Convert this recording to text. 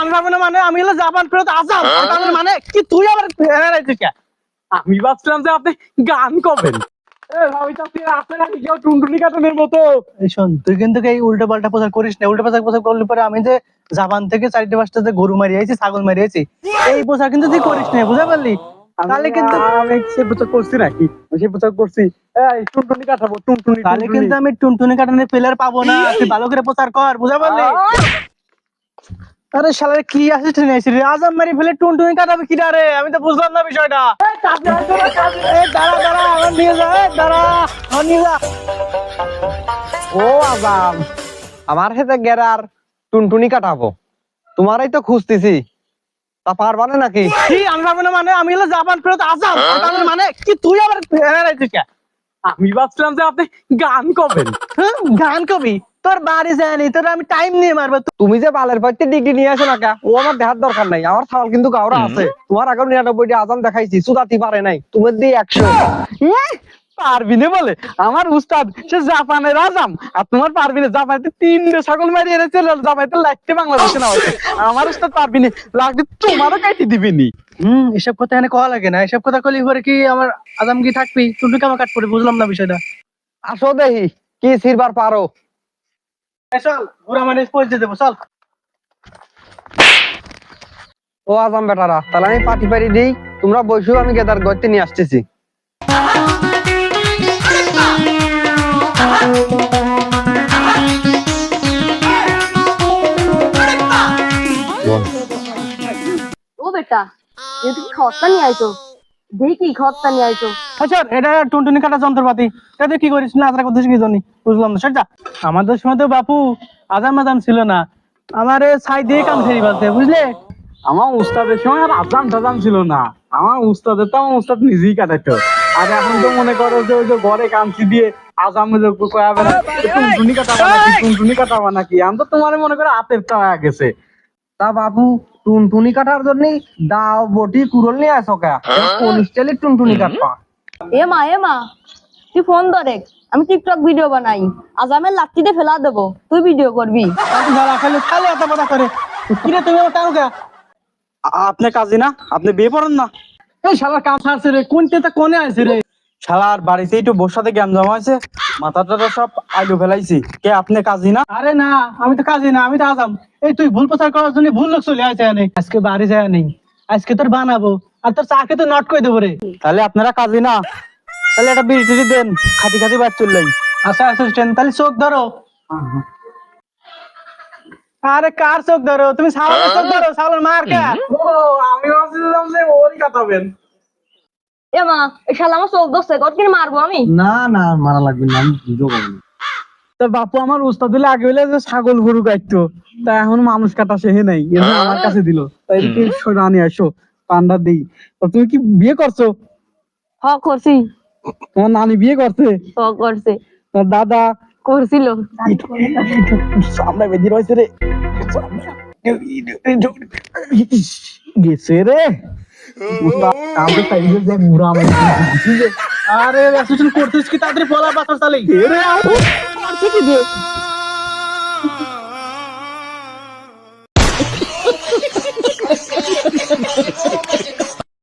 আমি না মানে আমি হলো জাপান ফেরত আসাম। মানে কি তুই আবার আমি ভাবছিলাম যে আপনি গান করবেন। এ ভাবি তো আপনি আসলে নাকি কেউ টুনটুনি কাটনের মতো। এই শোন তুই কিন্তু এই উল্টো পাল্টা প্রচার করিস না। উল্টো পাল্টা প্রচার করলে পরে আমি যে জাপান থেকে চারটে পাঁচটা যে গরু মারি আইছি ছাগল মারি আইছি এই প্রচার কিন্তু তুই করিস না বুঝতে পারলি? তাহলে কিন্তু আমি সে প্রচার করছি নাকি? সে প্রচার করছি টুনটুনি কাটাবো টুনটুনি তাহলে কিন্তু আমি টুনটুনি কাটানোর প্লেয়ার পাবো না। তুই ভালো করে প্রচার কর বুঝতে পারলি? আরে শালার কি রে আজাম মারি ফেলে টুনটুনি কাটাবে কি রে? আমি তো বুঝলাম না বিষয়টা। দাঁড়া দাঁড়া আমার নিয়ে যা দাঁড়া আমার নিয়ে যা। ও আজাম আমার সাথে গেরার টুনটুনি কাটাবো। তোমারই তো খুঁজতেছি। তা পারবা না নাকি? কি আমি পাবো না মানে? আমি হলো জাপান ফেরত আসাম। আর মানে কি তুই আবার আমি ভাবছিলাম যে আপনি গান করবেন হ্যাঁ, গান কবি। তোর বাড়ি যায়নি তোর আমি টাইম নিয়ে মারবো। তুমি যে বালের পড়তে ডিগ্রি নিয়ে আসো না ও আমার দেখার দরকার নাই আমার ছাগল কিন্তু গাওরা আছে। তোমার আগে নিরানব্বইটি আজাম দেখাইছি সুদাতি পারে নাই তোমার দিয়ে একশো পারবি না বলে। আমার উস্তাদ সে জাপানের আজাম। আর তোমার পারবি না জাপাইতে তিনটে ছাগল মারি এনেছে লাগতে বাংলাদেশে না আমার উস্তাদ পারবি না লাগলে তোমারও কাটি দিবি নি। হম এসব কথা এখানে কওয়া লাগে না। এসব কথা কলি পরে কি আমার আজাম কি থাকবি টুনটুনি কামা কাট পড়ে? বুঝলাম না বিষয়টা। আসো দেখি কি সিরবার পারো। চল ঘুরা পৌঁছে দেবো চল। ও আজাম বেটারা তাহলে আমি পাটি পারি দিই তোমরা বসু আমি গেদার গড়তে নিয়ে আসতেছি। ও বেটা এ তুই খত্তা নিয়ে আইছো দেখি খত্তা নিয়ে আইছো আচ্ছা এটা টুনটুনি কাটা যন্ত্রপাতি। এটা কি করিস? না আজরা করছিস কি জানি বুঝলাম না সেটা আমাদের সময় তো বাপু আজাম আজাম ছিল না। আমার ছাই দিয়ে কাম সেরি বাজতে বুঝলে? আমার উস্তাদের সময় আর আজাম টাজাম ছিল না। আমার উস্তাদের তো আমার উস্তাদ নিজেই কাটাইতো। আর এখন তো মনে করো যে ওই যে ঘরে কামচি দিয়ে আজাম যে কয়া বেড়া টুনটুনি কাটাবা নাকি টুনটুনি কাটাবা নাকি? আমি তো তোমার মনে করো হাতের টা হয়ে গেছে। তা বাবু টুনটুনি কাটার জন্য দাও বটি কুরল নিয়ে আসো কা? কোন স্টাইলে টুনটুনি কাটবা। এ মা এ মা তুই ফোন ধরে আমি টিকটক ভিডিও বানাই। আজামের লাঠিতে ফেলা দেবো। তুই ভিডিও করবি। যারা খালি খালি এত কথা করে কিরে তুমি আমার আপনি কাজী না? আপনি বিয়ে পড়েন না? এই ছাড়ছে রে। কোন তেতা কোনে আছে রে? শালার বাড়িতে একটু বসাতে জ্ঞান জমা হয়েছে। মাথা টাথা সব আইলো ফেলাইছি। কে আপনি কাজী না? আরে না আমি তো কাজে না আমি তো আজাম। এই তুই ভুল প্রচার করার জন্য ভুল লোক চলে এনে। আজকে বাড়ি যায় নেই। আজকে তোর বানাবো। আর তোর চাকে তো নট করে দেবো রে। তাহলে আপনারা কাজী না? তাহলে একটা বিড়ি টিড়ি দেন খাতি খাতি বাদ চললেন আচ্ছা অ্যাসিস্ট্যান্ট তাহলে চোখ ধরো। আরে কার চোখ ধরো? তুমি সালামের চোখ ধরো সালার মার কে ও আমি ভাবছিলাম যে ওরই কাটাবেন এ মা এই শালা আমার চোখ দোষে কত কিনে মারবো আমি? না না মারা লাগবে না আমি ভিডিও করব তা বাপু আমার উস্তাদ দিলে আগে হইলে যে ছাগল গরু কাটতো তা এখন মানুষ কাটা সেহে নাই আমার কাছে দিল। তাই কি রানি আসো। পান্ডা দিই তুমি কি বিয়ে করছ? হ করছি। তোমার নানি বিয়ে করছে? হ করছে। তোমার দাদা? করছিল। সামনে বেদি রয়েছে রে। গেছে রে। আমি চাইলে যে মুরা আমার আরে অ্যাসিস্ট্যান্ট করতেছ কি তাড়াতাড়ি বলা বাতাস তাহলে কি